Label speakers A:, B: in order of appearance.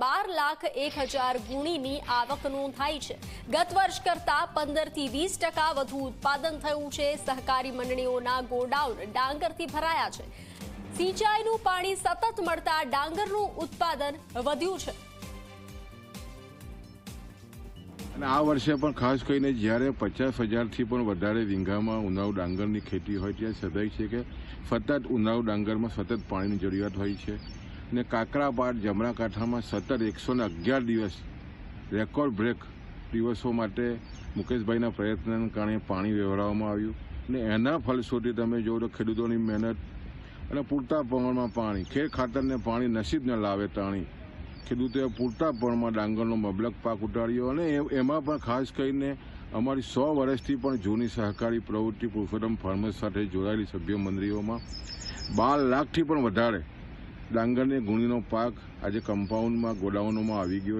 A: બાર લાખ એક હજાર ગુણીની આવક નોંધાઈ છે. ગત વર્ષ કરતા પંદરથી વીસ ટકા વધુ ઉત્પાદન થયું છે. સહકારી મંડળીઓના ગોડાઉન ડાંગરથી ભરાયા છે. સિંચાઈનું પાણી સતત મળતા ડાંગરનું ઉત્પાદન વધ્યું છે.
B: અને આ વર્ષે પણ ખાસ કરીને જ્યારે પચાસ હજારથી પણ વધારે રીંગામાં ઉનાળુ ડાંગરની ખેતી હોય ત્યારે સદાય છે કે સતત ઉનાળુ ડાંગરમાં સતત પાણીની જરૂરિયાત હોય છે. અને કાકરાપાડ જમણા કાંઠામાં સતત એકસો ને અગિયાર દિવસ રેકોર્ડ બ્રેક દિવસો માટે મુકેશભાઈના પ્રયત્નને કારણે પાણી વ્યવહારવામાં આવ્યું અને એના ફલસ્વરૂપે તમે જોવો તો ખેડૂતોની મહેનત અને પૂરતા પ્રમાણમાં પાણી, ખેર ખાતરને પાણી નસીબ ન લાવે તાણી. ખેડૂતોએ પૂરતા પ્રમાણમાં ડાંગરનો મબલક પાક ઉટાડ્યો અને એમાં પણ ખાસ કરીને અમારી સો વર્ષથી પણ જૂની સહકારી પ્રવૃત્તિ પુરુષોત્તમ ફાર્મર્સ સાથે જોડાયેલી સભ્ય મંડળીઓમાં બાર લાખથી પણ વધારે ડાંગરની ગુણીનો પાક આજે કમ્પાઉન્ડમાં ગોડાઉનોમાં આવી ગયો